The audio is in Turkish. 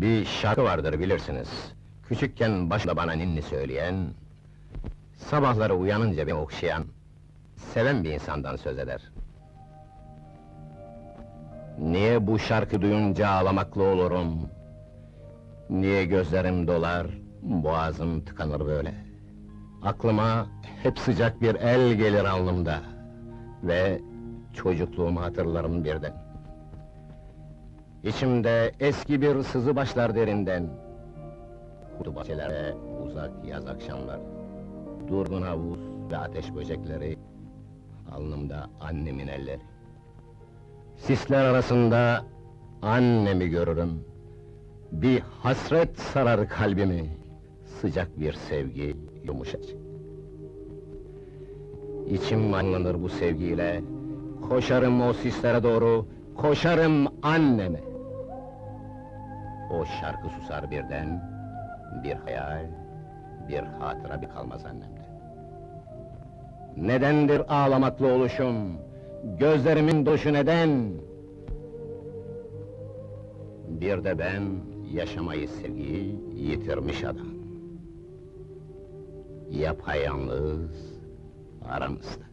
Bir şarkı vardır bilirsiniz. Küçükken başında bana ninni söyleyen... ...sabahları uyanınca beni okşayan... ...seven bir insandan söz eder. Niye bu şarkı duyunca ağlamaklı olurum? Niye gözlerim dolar, boğazım tıkanır böyle? Aklıma hep sıcak bir el gelir alnımda ve çocukluğumu hatırlarım birden. İçimde eski bir sızı başlar derinden. Kutu bahçelere uzak yaz akşamlar. Durgun havuz ve ateş böcekleri. Alnımda annemin elleri. Sisler arasında annemi görürüm. Bir hasret sarar kalbimi. Sıcak bir sevgi yumuşacık. İçim anlanır bu sevgiyle. Koşarım o sislere doğru, koşarım anneme. O şarkı susar birden, bir hayal, bir hatıra bir kalmaz annemde. Nedendir ağlamaklı oluşum, gözlerimin doluşu neden? Bir de ben yaşamayı sevgiyi yitirmiş adam. Yapayalnız aramızda.